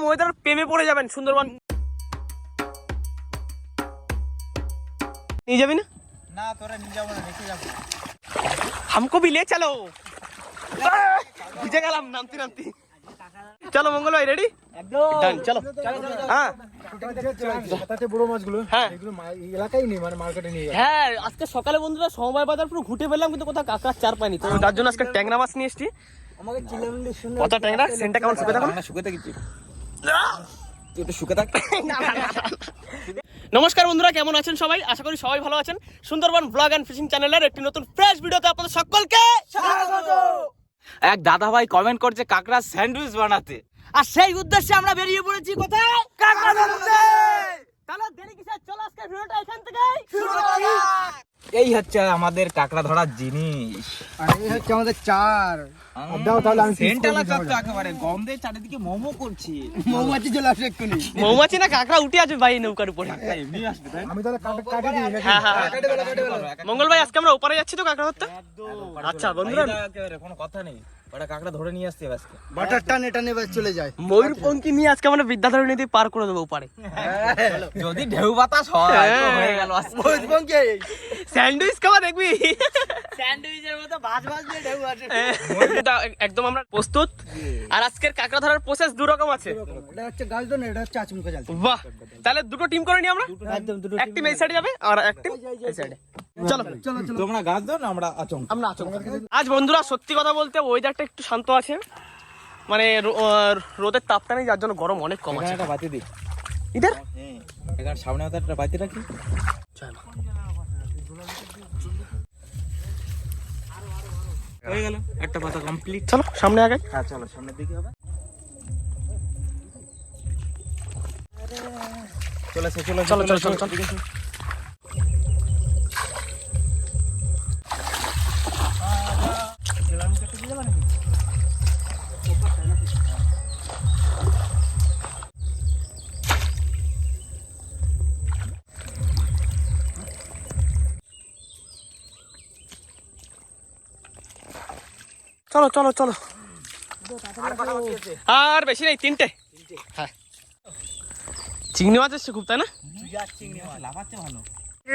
এরকম ওয়েদার প্রেমে পড়ে যাবেন সুন্দরবন। নিয়ে যাবি না? না তোরা নিয়ে যাব না রেখে যাব। হামকো চলো। গেলাম নামতি নামতি। চলো মঙ্গল ভাই রেডি একদম চলো। হ্যাঁ।, হ্যাঁ।, হ্যাঁ। আজকে সকালে বন্ধুরা সময় বাজার পুরো ঘুটে পেলাম কিন্তু কোথাও কাকার চার পাইনি। তার জন্য আজকে ট্যাংরা মাছ নিয়ে এসছি। তুই তুই একটু শুকে থাক নমস্কার বন্ধুরা কেমন আছেন সবাই? আশা করি সবাই ভালো আছেন। সুন্দরবন ব্লগ অ্যান্ড ফিশিং চ্যানেলের একটি নতুন ফ্রেশ ভিডিওতে আপনাদের সকলকে এক দাদা ভাই কমেন্ট করছে কাকড়া স্যান্ডউইচ বানাতে। আর সেই উদ্দেশ্যে আমরা বেরিয়ে পড়েছি কোথায়? কাকড়া তাহলে দেরি কিসের? চলো আজকে ভিডিওটা এখান থেকেই। শুরু করা। এই হচ্ছে আমাদের কাকড়া ধরার জিনিস। আর এই হচ্ছে আমাদের চার। দাও তাহলে আমি piece সেন্টালা করে দিই চাপতো একেবারে। গন্ধে চারিদিকে মোমো করছি। মৌমাছি চলে আসে এক্ষুনি। মৌমাছি না কাকড়া উঠে আছে ভাই নৌকার উপরে। এমনি আসবে তাই আমি তাহলে কাটে কাটে দিই নাকি? হ্যাঁ হ্যাঁ হ্যাঁ। মঙ্গল ভাই আজকে আমরা ওপারে যাচ্ছি তো কাকড়া ধরতে? আচ্ছা, বন্ধুরা। কোনো কথা নেই। ওটা কাকড়া ধরে নিয়ে আসতে আজকে। বাটার টান এটা নেবে চলে যায়। ময়ূরপঙ্খী নিয়ে আজকে আমরা বিদ্যাধরী নদী পার করে দেবো ওপারে। যদি ঢেউ বাতাস হয় হয়ে। গেল আজকে। স্যান্ডউইচ খাওয়া দেখবি? স্যান্ডউইচের মতো ভাজ ভাজ দিয়ে ঢেউ আসে একদম আমরা প্রস্তুত। আর আজকের কাকড়া ধরার প্রসেস দু রকম আছে। এটা হচ্ছে গাছ এটা হচ্ছে আচমকা জাল বাহ! তাহলে দুটো টিম করে নি আমরা? একদম দুটো এক টিম এই সাইডে যাবে আর এক টিম এই সাইডে চলো চলো চলো তোমরা গাছ দাও না আমরা আচমকা। আমরা আচমকা আজ বন্ধুরা সত্যি কথা বলতে ওয়েদারটা একটু শান্ত আছে। মানে রোদের তাপটা নেই যার জন্য গরম অনেক কম আছে। একটা বাতি দিই। ইধার হ্যাঁ এখানে সামনে একটা বাতি রাখি। হয়ে গেল একটা পাতা কমপ্লিট চলো সামনে আগে। হ্যাঁ চলো সামনের দিকে হবে। চলেছে চলো চলো চলো চলো। চলো চলো চলো চলো। আর বেশি নেই তিনটে। হ্যাঁ। চিংড়ি মাছ এসছে খুব তাই না?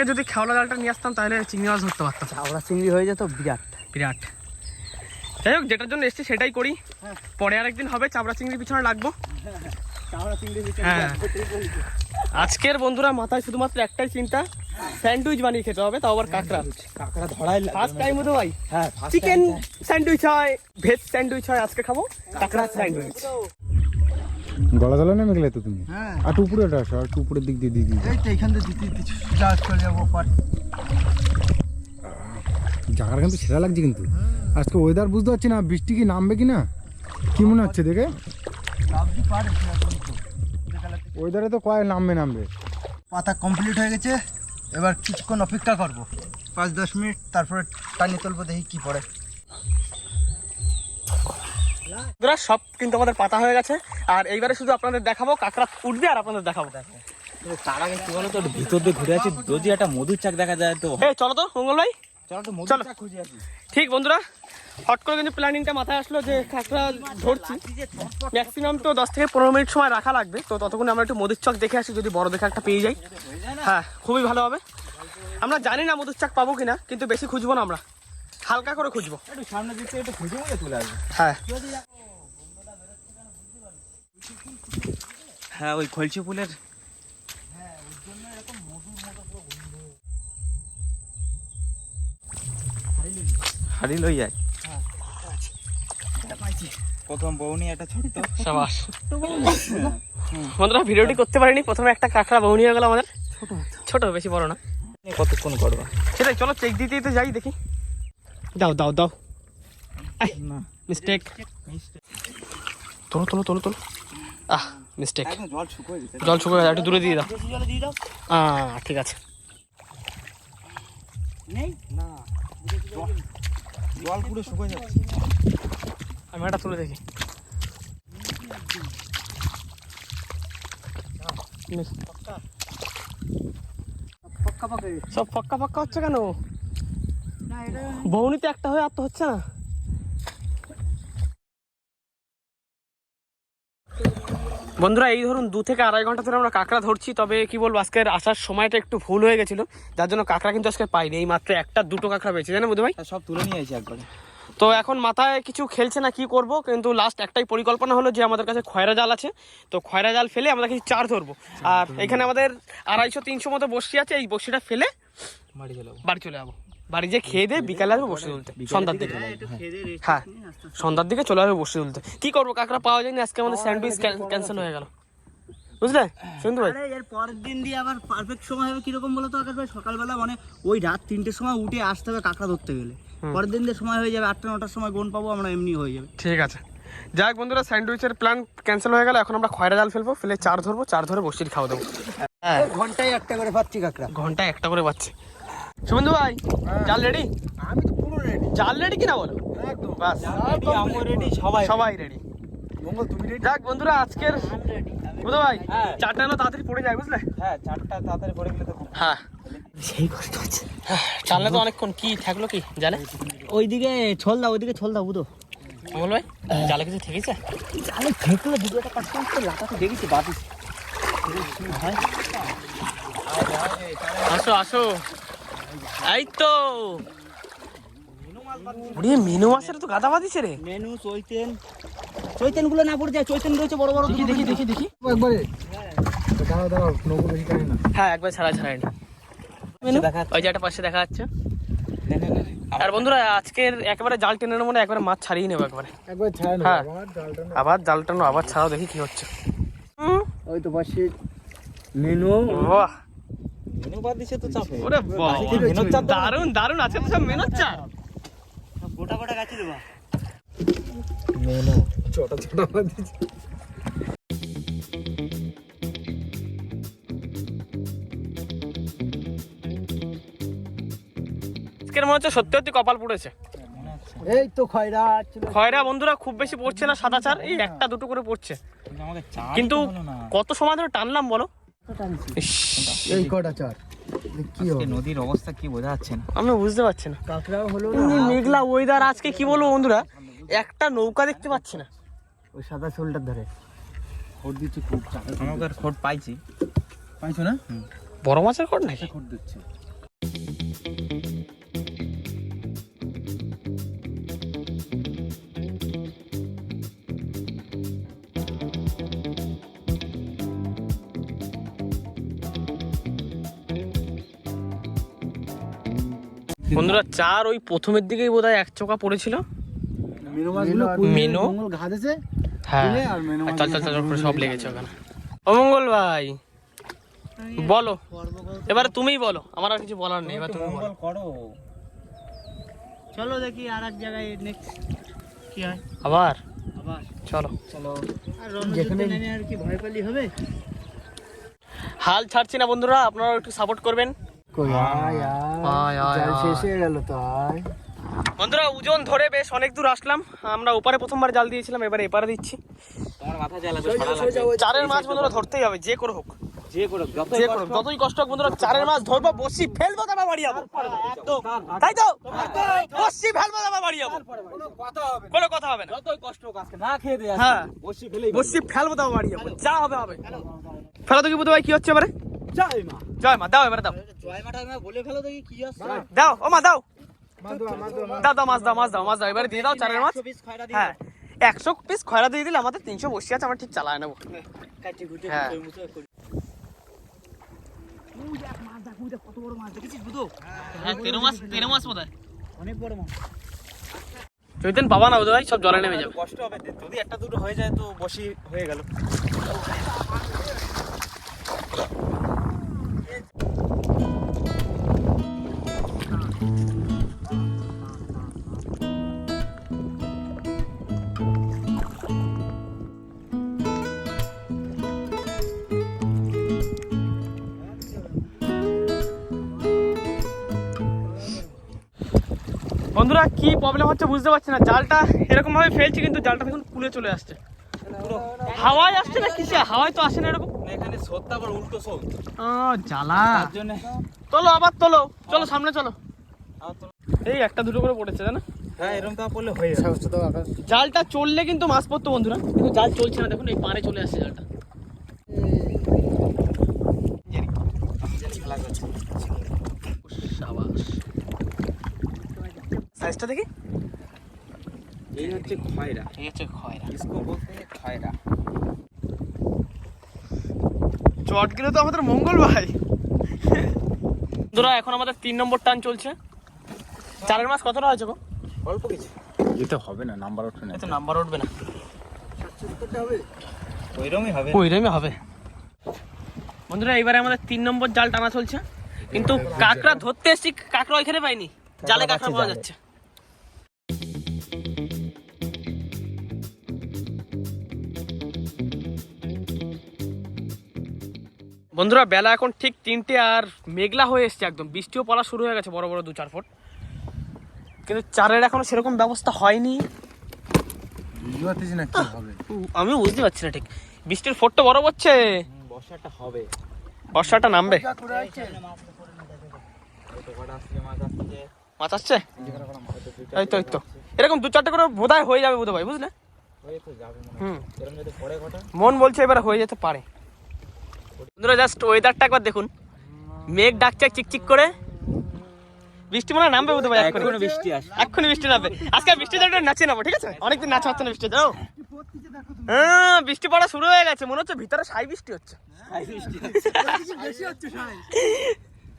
যদি খেওলা জালটা নিয়ে আসতাম তাহলে চিংড়ি মাছ ধরতে পারতাম। ওরা চিংড়ি হয়ে যেত বিরাট। বিরাট। যাই হোক যেটার জন্য এসছি সেটাই করি। পরে আরেকদিন হবে চাবড়া চিংড়ির পিছনে লাগবো। হ্যাঁ। আজকের বন্ধুরা মাথায় শুধুমাত্র একটাই চিন্তা স্যান্ডউইচ বানিয়ে খেতে হবে তাও আবার কাঁকড়া। কাকড়া ধরাই ফার্স্ট টাইম তো ভাই। হ্যাঁ চিকেন স্যান্ডউইচ হয় ভেজ স্যান্ডউইচ হয় আজকে খাব কাঁকড়া স্যান্ডউইচ। গলা গলা নেমে গেলে তো তুমি? হ্যাঁ। আর উপরে আসো আর উপরের দিক দিয়ে দিদি এই তো এখান থেকে দিতে দিতে সোজা চলে যাব পর জায়গাটা কিন্তু সেরা লাগছে কিন্তু। আজকে ওয়েদার বুঝতে পারছি না বৃষ্টি কি নামবে কি না? কি মনে হচ্ছে দেখে? ওয়েদারে তো। কয়েক নামবে নামবে। পাতা কমপ্লিট হয়ে গেছে। এবার কিছুক্ষণ অপেক্ষা করব। পাঁচ দশ মিনিট তারপরে টানিয়ে তুলবো দেখি কি পড়ে। বন্ধুরা সব কিন্তু আমাদের পাতা হয়ে গেছে। আর এইবারে শুধু আপনাদের দেখাবো কাঁকড়া উঠবে আর আপনাদের দেখাবো। তার আগে কি বলো তো একটু ভিতর দিয়ে ঘুরে আছি যদি একটা মধুর চাক দেখা যায় তো। এই চলো তো মঙ্গল ভাই। চলো তো। মধুর চাক খুঁজে আছি ঠিক বন্ধুরা হট করে কিন্তু প্ল্যানিংটা মাথায় আসলো যে কাঁকড়া ধরছি। ম্যাক্সিমাম তো দশ থেকে পনেরো মিনিট সময় রাখা লাগবে। তো ততক্ষণ আমরা একটু মধুর চক দেখে আসি যদি বড় দেখে একটা পেয়ে যাই। হ্যাঁ খুবই ভালো হবে। আমরা জানি না মধুর চাক পাবো কিনা কিন্তু বেশি খুঁজবো না আমরা। হালকা করে খুঁজবো। হ্যাঁ। হ্যাঁ ওই খলছি ফুলের। হাড়ি লই যায় প্রথম বউনি একটা ছোট্ট সাবাস। বন্ধুরা ভিডিওটি করতে পারিনি। প্রথমে একটা কাঁকড়া বউনি হয়ে গেল আমাদের। ছোট বেশি বড় না। কতক্ষণ করবা? সেটাই চলো চেক দিতে দিতে যাই দেখি। দাও দাও দাও। না। মিস্টেক তোলো তোলো তোলো তোলো। আহ মিস্টেক জল শুকিয়ে গেছে একটু দূরে দিয়ে দাও। আহ ঠিক আছে। জল পুরো শুকিয়ে যাচ্ছে। আমি একটা তুলে দেখি। পক্কা? পক্কা সব পক্কা পক্কা হচ্ছে কেন? বৌনিতে একটা হয়ে আর তো হচ্ছে না? বন্ধুরা এই ধরুন দু থেকে আড়াই ঘণ্টা ধরে আমরা কাঁকড়া ধরছি তবে কি বলব আজকের আসার সময়টা একটু ভুল হয়ে গেছিল। যার জন্য কাঁকড়া কিন্তু আজকে পাইনি। এই মাত্র একটা দুটো কাঁকড়া পেয়েছি জানেন বুধ ভাই হ্যাঁ, সব তুলে নিয়ে এসেছি একবারে। তো এখন মাথায় কিছু খেলছে না কি করব? কিন্তু লাস্ট একটাই পরিকল্পনা হলো যে আমাদের কাছে খয়রা জাল আছে। তো খয়রা জাল ফেলে আমরা কিছু চার ধরবো। আর এখানে আমাদের আড়াইশো তিনশো মতো বসি আছে এই বসিটা ফেলে বাড়ি চলে যাব। বাড়ি চলে যাব। বাড়ি যে খেয়ে দিয়ে বিকালে আসব বসে তুলতে। সন্ধ্যার দিকে হ্যাঁ। সন্ধ্যার দিকে চলে আসবে বসে তুলতে। কি করব কাঁকড়া পাওয়া যায়নি আজকে আমাদের স্যান্ডউইচ ক্যান্সেল হয়ে গেল। বুঝলে? শুনতে ভাই এর পরের দিন দিয়ে আবার পারফেক্ট সময় হবে কীরকম বলো তো আকাশ ভাই? সকালবেলা মানে ওই রাত তিনটের সময় উঠে আসতে হবে কাঁকড়া ধরতে গেলে। পরের দিন দিয়ে সময় হয়ে যাবে আটটা নটার সময় গোন পাবো আমরা এমনি হয়ে যাবে। ঠিক আছে। যাই হোক বন্ধুরা স্যান্ডউইচের প্ল্যান ক্যান্সেল হয়ে গেল এখন আমরা খয়রা জাল ফেলব ফেলে চার ধরবো চার ধরে বসির খাওয়া দেবো ঘন্টায় একটা করে পাচ্ছি কাঁকড়া। ঘন্টায় একটা করে পাচ্ছি। শুভেন্দু ভাই জাল রেডি আমি তো পুরো রেডি জাল রেডি কিনা বলো? একদম। বাস। রেডি রেডি সবাই সবাই রেডি মঙ্গল তুমি রেডি যাক বন্ধুরা আজকের ভাই হ্যাঁ। চারটা না তাড়াতাড়ি পড়ে যায় বুঝলে? হ্যাঁ চারটা তাড়াতাড়ি পড়ে গেলে তো হ্যাঁ। সেই কষ্ট হচ্ছে। চাললে তো অনেকক্ষণ কি থাকল কি? জালে? ওইদিকে ছোল দাও ওইদিকে ছোল দাও বুধো বল ভাই জালে কিছু থেকেছে? জালে ফেঁকলে দুটো একটা মাছ লাটাতে দেখেছি বাতিস আসো আসো। এই তো। ওরে মিনু মাছের তো গাদা বাঁধিছে রে। মেনু চৈতেন। চৈতেনগুলো না পড়ে যায় চৈতেন রয়েছে বড় বড় দেখি দেখি দেখি দেখি। একবারে। দাঁড়াও দাঁড়াও নৌকো বেশি টানে না। হ্যাঁ একবার ছাড়া ছাড়াই। নি ওই যে একটা পাশে দেখা যাচ্ছে। আর বন্ধুরা আজকের একেবারে জাল টেনে নেব না একবারে মাছ ছাড়িয়ে নেব একবারে। হ্যাঁ। আবার জাল টানো আবার ছাড়াও দেখি কি হচ্ছে। হুম, ওই তো পাশে মেনু। বাহ। মেনু বাদ দিছে তো চাপে। ওরে বাহ চাপ। দারুণ দারুণ আছে তো সব মেনুর চার গোটা গোটা গাছি দেবা। ছোট ছোট। আজকের মনে হচ্ছে সত্যি সত্যি কপাল পড়েছে। এই তো খয়রা খয়রা বন্ধুরা খুব বেশি পড়ছে না সাদা চার এই একটা দুটো করে পড়ছে। কিন্তু কত সময় ধরে টানলাম বলো? এই কটা চার? কি নদীর অবস্থা কি বোঝা যাচ্ছে না। আমি বুঝতে পারছি না। কাঁকড়াও হলো মেঘলা ওয়েদার আজকে কি বলব বন্ধুরা? একটা নৌকা দেখতে পাচ্ছি না। ওই সাদা শোলটার ধরে। খোর দিচ্ছে খুব। চাপ আমাকে খোট পাইছি। পাইছো না? বড় মাছের কর নাকি? খোর দিচ্ছে। বন্ধুরা চার ওই প্রথমের দিকেই বোধ হয় এক চোকা পড়েছিল। Menu menu? হ্যাঁ। মেনু চল চল চল করে সব লেগেছে ওখানে। অমঙ্গল ভাই বলো। এবারে তুমিই বলো আমার আর কিছু বলার নেই এবার তুমি বলো। করো। চলো দেখি আর এক জায়গায় নেক্সট কি হয়। আবার? আবার। চলো। আর রণযুদ্ধে আর কি ভয় পেলি হবে? হাল ছাড়ছি না বন্ধুরা আপনারা একটু সাপোর্ট করবেন। বন্ধুরা ওজন ধরে বেশ অনেক দূর আসলাম। আমরা ওপারে প্রথমবার জাল দিয়েছিলাম এবারে এপারে দিচ্ছি। তোমার মাথা জ্বালাবে সারা লাগবে চারের মাছ বন্ধুরা ধরতেই হবে যে করে হোক। যে করো যতই কষ্ট হোক বন্ধুরা চারের মাছ ধরবো বসি ফেলব তারপর বাড়ি যাব। তাই তো? বসি ফেলব তারপর বাড়ি যাব। কোনো কথা হবে না। যতই কষ্ট হোক আজকে না খেয়ে দে হ্যাঁ। বসি ফেলব। বাড়ি যাব। যা হবে হবে। ফেলো তো কি বুঝতে ভাই কি হচ্ছে এবারে? যাই মা। জয় মা দাও এবারে দাও। জয় মাঠা বলে ফেলো দেখি কি আসছে। দাও। ও মা দাও। মাছ দাও দাও মাছ দাও মাছ দাও মাছ দাও। এবারে দিয়ে দাও চারের মাছ। পিস খয়রা দিয়ে হ্যাঁ। একশো পিস খয়রা দিয়ে দিলে আমাদের তিনশো বসি আছে আমরা ঠিক চালায় নেব। হ্যাঁ। মুছে মুছে করি। ওই দেখ মাছ দেখ ওই দেখ কত বড় মাছ দেখেছিস বুধো? হ্যাঁ তেরো মাস তেরো মাস বোধ অনেক বড় মাছ। চৈতেন পাবা না সব জলে নেমে যাবে। কষ্ট হবে যদি একটা দুটো হয়ে যায় তো বসি হয়ে গেল। বন্ধুরা, কি প্রবলেম হচ্ছে বুঝতে পারছি না। জালটা এরকম ভাবে ফেলছি, কিন্তু জালটা দেখুন কুলে চলে আসছে। হাওয়ায় আসছে না কিসে? হাওয়ায় তো আসে না এরকম। এখানে সত্যি আবার উল্টো সত জ্বালা। চলো আবার চলো সামনে চলো। এই একটা দুটো করে পড়েছে না হ্যাঁ এরকম পড়লে হয়ে আচ্ছা, জালটা চললে কিন্তু মাছ পড়তো বন্ধুরা। কিন্তু জাল চলছে না দেখুন এই পারে চলে আসছে জালটা। সাইজটা দেখি। এই হচ্ছে খয়রা। এই হচ্ছে খয়রা। ইসকো বলতে খয়রা। খয়রা চটগুলো তো আমাদের মঙ্গল ভাই। বন্ধুরা এখন আমাদের তিন নম্বর টান চলছে। চারের মাস কতটা হয়েছে গো? অল্প কিছু যেতে হবে না নাম্বার ওঠে না। এতে নাম্বার উঠবে না। ওইরকমই হবে। ওইরকমই হবে। বন্ধুরা এবারে আমাদের তিন নম্বর জাল টানা চলছে। কিন্তু কাঁকড়া ধরতে এসছি কাঁকড়া ওইখানে পাইনি। জালে কাঁকড়া পাওয়া যাচ্ছে। বন্ধুরা বেলা এখন ঠিক তিনটে আর মেঘলা হয়ে এসছে একদম। বৃষ্টিও পড়া শুরু হয়ে গেছে বড় বড় দু চার ফুট। কিন্তু চারের এখনও সেরকম ব্যবস্থা হয়নি। বুঝতে পারতেছি না কি হবে? আমিও বুঝতে পারছি না ঠিক। বৃষ্টির ফোটটা বড় পড়ছে? বর্ষাটা হবে। বর্ষাটা নামবে। মাছ আসছে? এই তো এই তো। এরকম দু চারটে করে বোধহয় হয়ে যাবে বোধ ভাই বুঝলে? হয়ে। হুম। কটা মন বলছে এবার হয়ে যেতে পারে। বন্ধুরা জাস্ট ওয়েদারটা একবার দেখুন। মেঘ ডাকছে চিকচিক করে। বৃষ্টি মনে নামবে বোধ ভাই এক্ষুনি বৃষ্টি আসে। এক্ষুনি বৃষ্টি নামবে। আজকে বৃষ্টি একটু নাচে নামো ঠিক আছে? অনেকদিন নাচা হচ্ছে না বৃষ্টি যাও হ্যাঁ বৃষ্টি পড়া শুরু হয়ে গেছে। মনে হচ্ছে ভিতরে সাই বৃষ্টি হচ্ছে।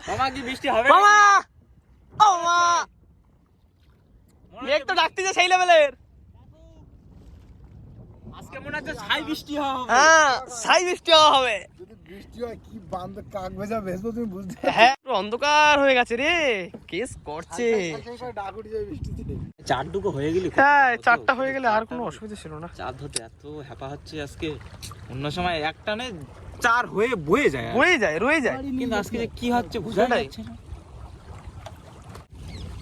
মামা কি বৃষ্টি হবে? মামা! ও মা! মেঘ তো ডাকতেছে সেই লেভেলের। আজকে মনে হচ্ছে ছাই বৃষ্টি হবে। হ্যাঁ সাই বৃষ্টি হবে। বৃষ্টি হয় কি বান্ধ কাক ভেজা ভেজবো তুমি বুঝতে হ্যাঁ পুরো অন্ধকার হয়ে গেছে রে। কেস করছে। যায় বৃষ্টিতে হয়ে গেলি হ্যাঁ চারটা হয়ে গেলে আর কোনো অসুবিধা ছিল না। চার ধরতে এত হ্যাপা হচ্ছে আজকে। অন্য সময় একটা চার হয়ে বয়ে যায় যায় রয়ে যায়। কিন্তু আজকে যে কি হচ্ছে বোঝা যাচ্ছে না।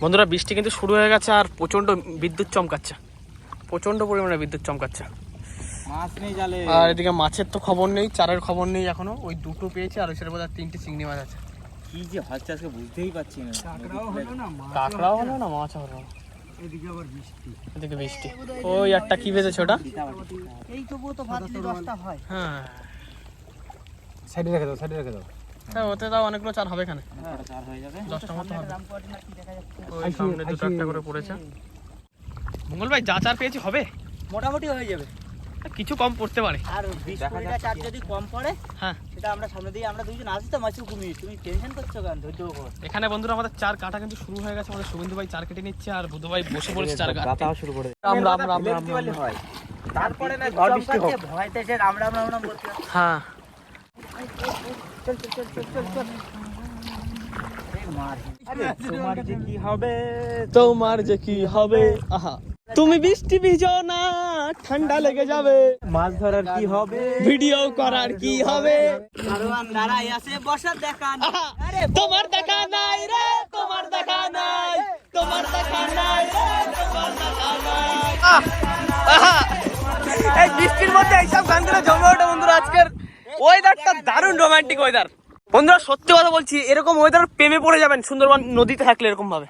বন্ধুরা বৃষ্টি কিন্তু শুরু হয়ে গেছে আর প্রচণ্ড বিদ্যুৎ চমকাচ্ছে। প্রচণ্ড পরিমাণে বিদ্যুৎ চমকাচ্ছে। আর এদিকে মাছের তো খবর নেই চারের খবর নেই এখনও। ওই দুটো পেয়েছে আর ওইসের বোধহয় তিনটে চিংড়ি মাছ আছে। কি যে হচ্ছে আজকে বুঝতেই পারছি না। কাঁকড়াও হলো না মাছ হলো না। এদিকে আবার বৃষ্টি। এদিকে বৃষ্টি। ওই একটা কি ওটা? এই তবুও তো ভাত দশটা হয়। হ্যাঁ। সাইডে রেখে দাও সাইডে রেখে দাও। হ্যাঁ ওতে তাও অনেকগুলো চার হবে এখানে। চার হয়ে যাবে। দশটা মতো হবে। রামপুরহাটে না কি দেখা যাচ্ছে? ওই সামনে দুটো একটা করে পড়েছে। মঙ্গল ভাই যা চার পেয়েছি হবে? মোটামুটি হয়ে যাবে। কিছু কম পড়তে পারে। আর বিশ যদি কম পড়ে হ্যাঁ। সেটা আমরা সামনে দিয়ে আমরা দুজন আছি তো মাছি কুমির তুমি টেনশন করছ কেন? ধৈর্য কর এখানে বন্ধুরা আমাদের চার কাটা কিন্তু শুরু হয়ে গেছে আমাদের শুভেন্দু ভাই চার কেটে নিচ্ছে আর বুধু ভাই বসে পড়েছে চার রাতাও শুরু করে রাম রাম রাম রাম হয়। তারপরে না ঝড় বৃষ্টি হোক। ভয়তে সে রাম রাম রাম রাম বলতে হ্যাঁ। চল চল চল চল চল চল তোমার যে কি হবে? তোমার যে কি হবে? আহা। তুমি বৃষ্টি ভিজো না। ঠান্ডা লেগে যাবে। মাছ ধরার কি হবে? ভিডিও করার কি হবে? দাঁড়াই আছে দেখা তোমার দেখা নাই রে তোমার দেখা নাই তোমার দেখা নাই তোমার দেখা নাই। এই বৃষ্টির মধ্যে এইসব গানগুলো জমে ওঠে বন্ধুরা আজকের ওয়েদারটা দারুণ রোমান্টিক ওয়েদার বন্ধুরা সত্যি কথা বলছি এরকম ওয়েদার প্রেমে পড়ে যাবেন সুন্দরবন নদীতে থাকলে এরকম ভাবে।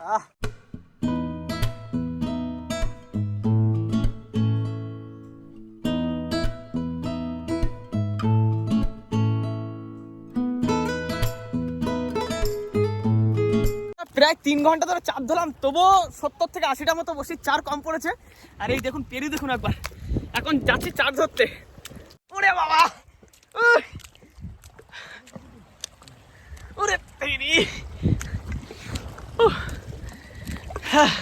প্রায় তিন ঘণ্টা ধরে চার ধরলাম তবুও সত্তর থেকে আশিটা মতো বসি চার কম পড়েছে। আর এই দেখুন পেরি দেখুন একবার। এখন যাচ্ছি চার ধরতে। ওরে বাবা! ওরে পেরি! হ্যাঁ।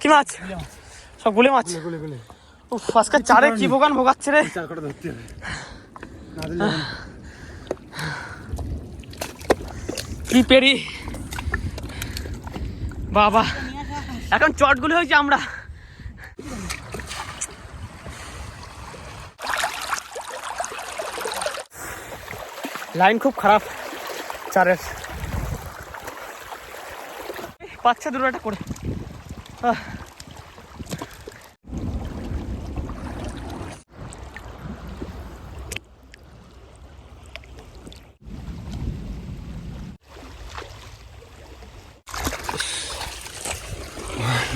কি মাছ? সব গুলে মাছ? আজকে চারে কি ভোগান ভোগাচ্ছে রে? চার ধরতে হবে। কি বাবা এখন চটগুলো হয়েছে আমরা। লাইন খুব খারাপ চারের। পাচ্ছে দুটো করে। আহ।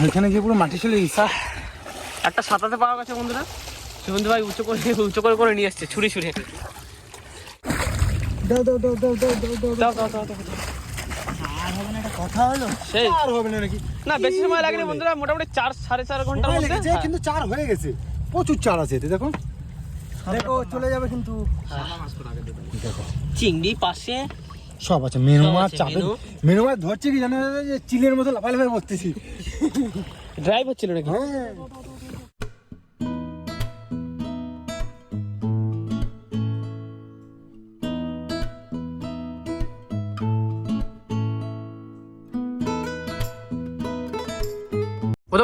ওইখানে গিয়ে পুরো মাটি চলে গেছে। একটা সাঁতাতে পাওয়া গেছে বন্ধুরা। সুবন্ধু ভাই উঁচু করে উঁচু করে করে নিয়ে এসছে ছুরি ছুরি। দাও দাও দাও দাও দাও দাও দাও দাও দাও। দাও দাও দাও। আর হবে না একটা কথা হলো? সেই। আর হবে না নাকি? না বেশি সময় লাগেনি বন্ধুরা মোটামুটি চার সাড়ে চার ঘণ্টার সময় মধ্যে। হ্যাঁ। কিন্তু চার হয়ে গেছে। প্রচুর চার আছে এতে দেখো। দেখো চলে যাবে কিন্তু। চিংড়ি পাশে সব আছে। মেনু মাছ চাপে মেনু। মাছ ধরছে কি জানা যে চিলের মতো লাফালাফাই লাফাই বসতেছি ড্রাইভ হচ্ছিল নাকি? হ্যাঁ।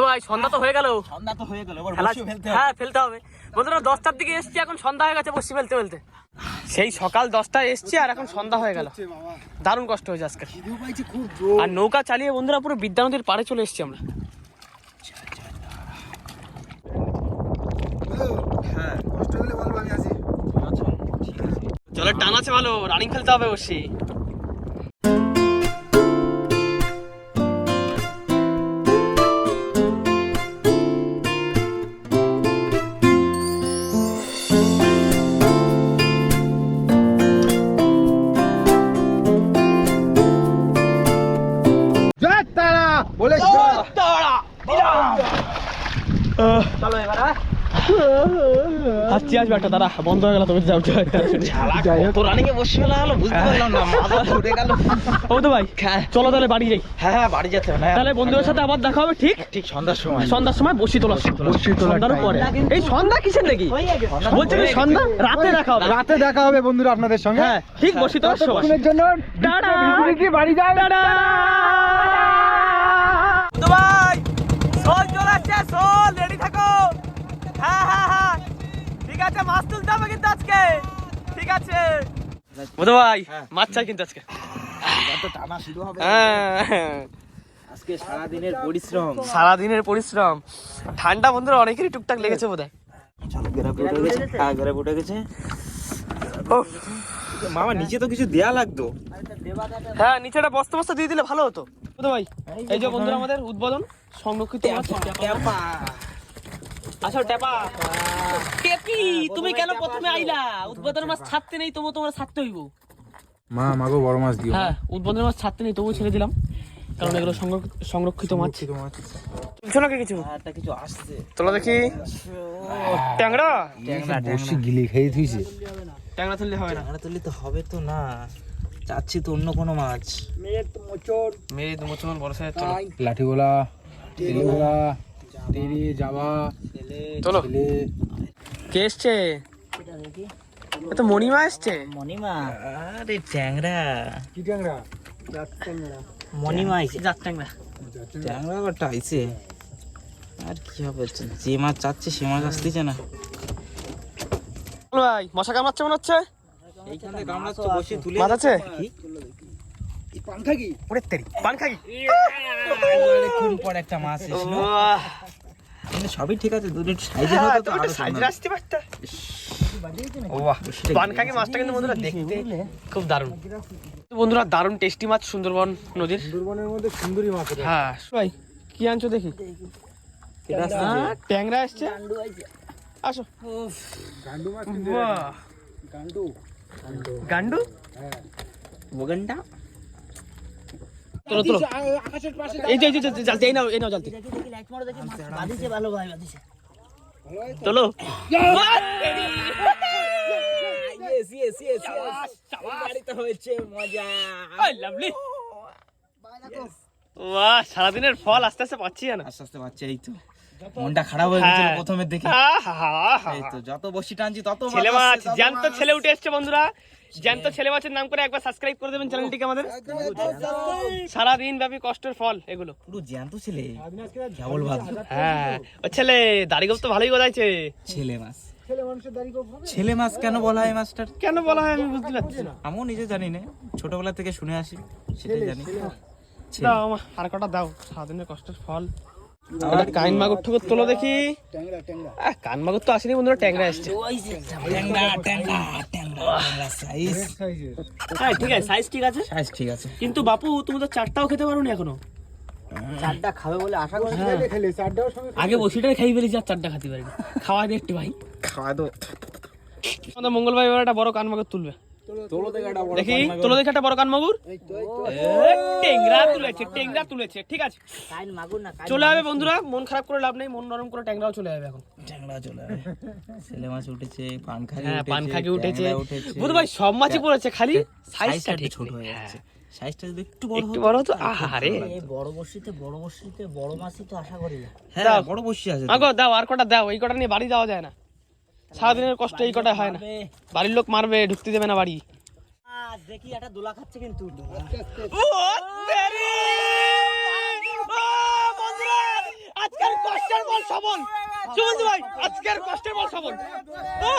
ভাই সন্ধ্যা তো হয়ে গেল। সন্ধ্যা তো হয়ে গেল এবার খেলা ফেলতে হ্যাঁ ফেলতে হবে। বন্ধুরা দশটার দিকে এসছি এখন সন্ধ্যা হয়ে গেছে বসি ফেলতে ফেলতে। সেই সকাল দশটায় এসছি আর এখন সন্ধ্যা হয়ে গেল। দারুণ কষ্ট হয়েছে আজকে। আর নৌকা চালিয়ে বন্ধুরা পুরো বিদ্যা নদীর পাড়ে চলে এসছি আমরা। হ্যাঁ জলের টান আছে ভালো রানিং খেলতে হবে বসি আসবে একটা দাঁড়া বন্ধ হয়ে গেল তুমি যাও যাই তো রানিং এ বসে ফেলা হলো বুঝতে পারলাম না মাথা উঠে গেল। ও তো ভাই চলো তাহলে বাড়ি যাই। হ্যাঁ হ্যাঁ বাড়ি যেতে হবে তাহলে বন্ধুদের সাথে আবার দেখা হবে ঠিক? ঠিক সন্ধ্যার সময়। সন্ধ্যার সময় বসি তোলা বসি তোলার। পরে। এই সন্ধ্যা কিসের নাকি? বলছি সন্ধ্যা রাতে দেখা হবে। রাতে দেখা হবে বন্ধুরা আপনাদের সঙ্গে। হ্যাঁ ঠিক বসি তোলার সময়। জন্য টাটা। বাড়ি যায় তো ভাই সোল চলে আসছে সোল রেডি থাকো। হ্যাঁ হ্যাঁ হ্যাঁ। ঠিক আছে মাছ তুলতে হবে কিন্তু আজকে। ঠিক আছে। বুধ ভাই মাছ চাই কিন্তু আজকে। টানা শুরু হবে হ্যাঁ। আজকে সারা দিনের পরিশ্রম। সারাদিনের পরিশ্রম। ঠান্ডা বন্ধুরা অনেকেরই টুকটাক লেগেছে বোধ হয় উঠে গেছে। হ্যাঁ গেরা মামা নিচে তো কিছু দেয়া লাগতো। হ্যাঁ নিচেটা বস্তা বস্তা দিয়ে দিলে ভালো হতো। বুধ ভাই এই যে বন্ধুরা আমাদের উদ্বোধন সংরক্ষিত আসো ট্যাপা। টেপি তুমি কেন প্রথমে আইলা? উদ্বোধন মাছ ছাড়তে নেই তবু তোমার ছাড়তে হইব। মা মাগো বড় মাছ দিও। হ্যাঁ উদ্বোধনের মাছ ছাড়তে নেই তবু ছেড়ে দিলাম। কারণ এগুলো সংরক্ষ- সংরক্ষিত মাছ। তুলছো নাকি কিছু। একটা কিছু আসছে। তোলা দেখি। ট্যাংরা? বসি গিলি খেয়ে থুইছে। ট্যাংরা তুললে হবে না। ট্যাংরা তুললে তো হবে তো না। চাচ্ছি তো অন্য কোনো মাছ। মেয়ে মোচন বড় সাইজ চলো লাঠিগোলা তেলেগোলা তেরে যাওয়া চলো কে এসছে? এ তো মণিমা এসছে। মণিমা। আরে ট্যাংরা। কি ট্যাংরা? মণিমা আইছে। যাক ট্যাংরা। ট্যাংরা। কটা আইছে। আর কি হবে? যে মাছ চাচ্ছে সে মাছ আসতেছে না। ভাই মশা কামড়াচ্ছে মনে হচ্ছে? এইখানে কামড়াচ্ছে বসে তুলে মাছ আছে? পাংখা কি? ওরে তেরি। পান অনেকক্ষণ পর একটা মাছ এসলো। সবই ঠিক আছে দুটো সাইজে হ্যাঁ, হতো তো আরও সাইজে। আসতে পারতা। পানখাকি মাছটা কিন্তু বন্ধুরা দেখতে খুব দারুণ। তো বন্ধুরা দারুণ টেস্টি মাছ সুন্দরবন নদীর। সুন্দরবনের মধ্যে সুন্দরী মাছ হ্যাঁ। ভাই কি আনছো দেখি? আসছে হ্যাঁ, ট্যাংরা এসছে আসো। গান্ডু মাছ বাহ। গান্ডু। গান্ডু? বোগানটা তোলো তোলো। এই যে এই যে এই যে, জালতি এই নাও এই নাও জালতি তোলো। সারাদিনের ফল আস্তে আস্তে পাচ্ছি না আস্তে আস্তে পাচ্ছি এই তো। মনটা খারাপ হয়ে গেছিল হ্যাঁ। প্রথমের দেখে এই তো যত বসি টানছি তত ছেলে মাছ জ্যান্ত ছেলে উঠে এসছে বন্ধুরা। জ্যান্ত ছেলে মাছের নাম করে একবার সাবস্ক্রাইব করে দেবেন চ্যানেলটিকে আমাদের। সারাদিন ব্যাপী কষ্টের ফল এগুলো। পুরো জ্যান্ত ছেলে। কেবল ভাত হ্যাঁ ও ছেলে দাড়িগোপ তো ভালোই গোদাইছে ছেলে মাছ। ছেলে মাছ কেন বলা হয় মাছটার? কেন বলা হয় আমি বুঝতে পারছি না। আমিও নিজে জানি না। ছোটবেলা থেকে শুনে আসি সেটাই জানি। দাও আমার আর কটা দাও। সারাদিনের কষ্টের ফল। একটা কাইন মাগুর ঠুকুর তোলো দেখি। আহ, কান মাগুর তো আসেনি বন্ধুরা ট্যাংরা এসছে। ট্যাংরা ট্যাংরা ট্যাংরা হ্যাঁ ঠিক আছে সাইজ ঠিক আছে। সাইজ ঠিক আছে। কিন্তু বাপু তুমি তো চারটাও খেতে পারো নি এখনও। চারটা খাবে বলে আশা করি খেলে খেলে। চারটাও সঙ্গে আগে বসিটাই খাই ফেলেছি আর চারটা খাতে পারি খাওয়া দে একটু ভাই। খাওয়া তো আমাদের মঙ্গল ভাই এবার একটা বড় কান মাগুর তুলবে। দেখি তোলো দেখে একটা বড় কান মাগুর টেংরা তুলেছে টেংরা তুলেছে ঠিক আছে। কাইন মাগুর না চলে যাবে বন্ধুরা মন খারাপ করে লাভ নেই মন নরম করে ট্যাংরাও চলে যাবে এখন। ট্যাংরা চলে আসে। ছেলে মাছ উঠেছে পান খাগি হ্যাঁ উঠেছে বুধ ভাই সব মাছই পড়েছে খালি সাইজটা ঠিক ছোট হয়ে হ্যাঁ। যাচ্ছে। সাইজটা যদি একটু বড় একটু বড় তো আহারে বড় বড় বড় মাছই তো আশা করি না। হ্যাঁ বড় বসি আছে আগো দাও আর কটা দাও এই কটা নিয়ে বাড়ি যাওয়া যায় না। সারাদিনের কষ্ট এই কটা হয় না। বাড়ির লোক মারবে। ঢুকতে দেবে না বাড়ি। দেখি একটা দোলা খাচ্ছে কিন্তু। আজকের কষ্টের বল সবল। সুমন্ত ভাই আজকের কষ্টের বল সবল। ও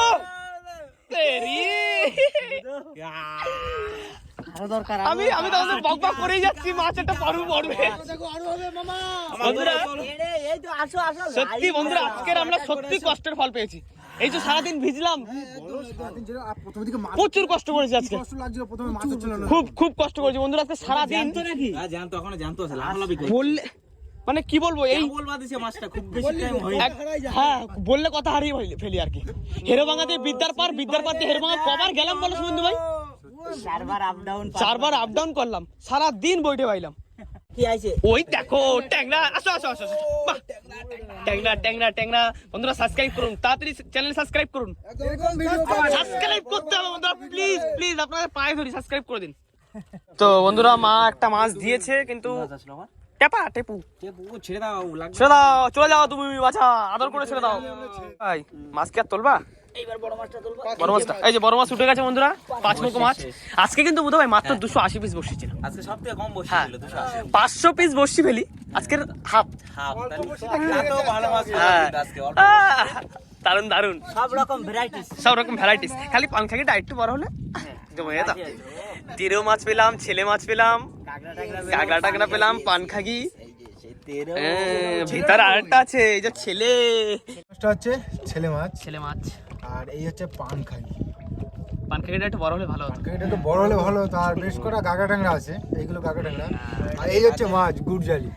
তেরি আরও দরকার আমি আমি তাহলে বক বক করেই যাচ্ছি মাছ একটা পারু পড়বে। বন্ধুরা এই তো আসো আসো। সত্যি বন্ধুরা আজকের আমরা সত্যি কষ্টের ফল পেয়েছি। এই যে সারাদিন ভিজলাম। প্রথম দিকে মাছ প্রচুর কষ্ট করেছি আজকে। খুব খুব কষ্ট করেছি। বন্ধুরা আজকে সারাদিন হ্যাঁ বললে মানে কি বলব এই বলবা দিছে মাছটা খুব বেশি টাইম হয়নি। এক- হ্যাঁ বললে কথা হারিয়ে ফেলি- আর কি। হেরো ভাঙাতে বিদ্যার পার বিদ্যার পার হেরো ভাঙা কবার গেলাম বলো সুমন্ত ভাই? চারবার আপ ডাউন চারবার আপ ডাউন করলাম। সারা দিন বইটে পাইলাম। কি আইছে? ওই দেখো ট্যাংরা। আসো আসো আসো। ট্যাংরা ট্যাংরা ট্যাংরা। বন্ধুরা সাবস্ক্রাইব করুন। তাড়াতাড়ি চ্যানেল সাবস্ক্রাইব করুন। সাবস্ক্রাইব করতে হবে বন্ধুরা। প্লিজ প্লিজ আপনাদের পায়ে ধরি সাবস্ক্রাইব করে দিন। তো বন্ধুরা মা একটা মাছ দিয়েছে কিন্তু টেপা টেপু। টেপু ছেড়ে দাও ছেড়ে দাও চলে যাও তুমি বাছা। আদর করে ছেড়ে দাও। ভাই মাছ কি আর তোলবা? এইবার বড় মাছটা তুলবো। বড় মাছটা। এই যে বড় মাছ উঠে গেছে বন্ধুরা পাঁচ মুখো মাছ। আজকে কিন্তু বোধ হয়। মাত্র দুশো আশি পিস বসেছিল আজকে সব থেকে কম বসে হ্যাঁ। ছিল পাঁচশো পিস ফেলি। আজকের হাফ। হাফ ভালো মাছ হ্যাঁ। কিন্তু আজকে দারুণ দারুণ সব রকম ভ্যারাইটিস সব রকম ভ্যারাইটিস খালি পানখাকিটা একটু বড় হলে জমে তেরেও মাছ পেলাম ছেলে মাছ পেলাম কাগড়া টাগড়া টাগড়া পেলাম তেরো। ভিতরে আরেকটা আছে এই যে ছেলে। হচ্ছে ছেলে মাছ। ছেলে মাছ। আর এই হচ্ছে পান খাই পানখাকিটা একটু বড় হলে ভালো হতো। একটু বড় হলে ভালো হতো আর বেশ কটা গাগা ট্যাংরা আছে এইগুলো গাগা ট্যাংরা আর এই হচ্ছে মাছ গুড়জালি।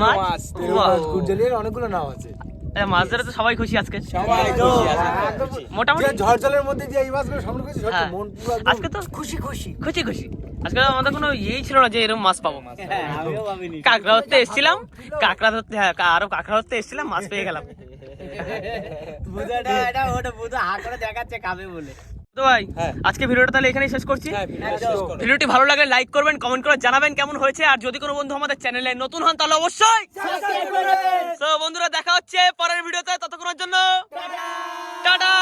মাছ? গুড়জালি এর অনেকগুলো নাম আছে। মাছ ধরে তো সবাই খুশি আজকে। সবাই খুশি আছে মোটামুটি ঝড় জলের মধ্যে এই মাছগুলো সামনে করেছি হ্যাঁ। মন পুরো আজকে তো খুশি খুশি। খুশি খুশি। আজকে তো আমাদের কোনো ইয়েই ছিল না যে এরকম মাছ পাবো। হ্যাঁ কাঁকড়া ধরতে এসেছিলাম। কাঁকড়া ধরতে হ্যাঁ কা- আরও কাঁকড়া ধরতে এসেছিলাম মাছ পেয়ে গেলাম। বুধাটা এটা ওটা বুধা হা করে দেখাচ্ছে খাবে বলে। তো ভাই আজকে ভিডিওটা তাহলে এখানেই শেষ করছি। ভিডিওটি ভালো লাগলে লাইক করবেন কমেন্ট করে জানাবেন কেমন হয়েছে। আর যদি কোনো বন্ধু আমাদের চ্যানেলে নতুন হন তাহলে অবশ্যই তো বন্ধুরা দেখা হচ্ছে পরের ভিডিওতে। ততক্ষণের জন্য টাটা।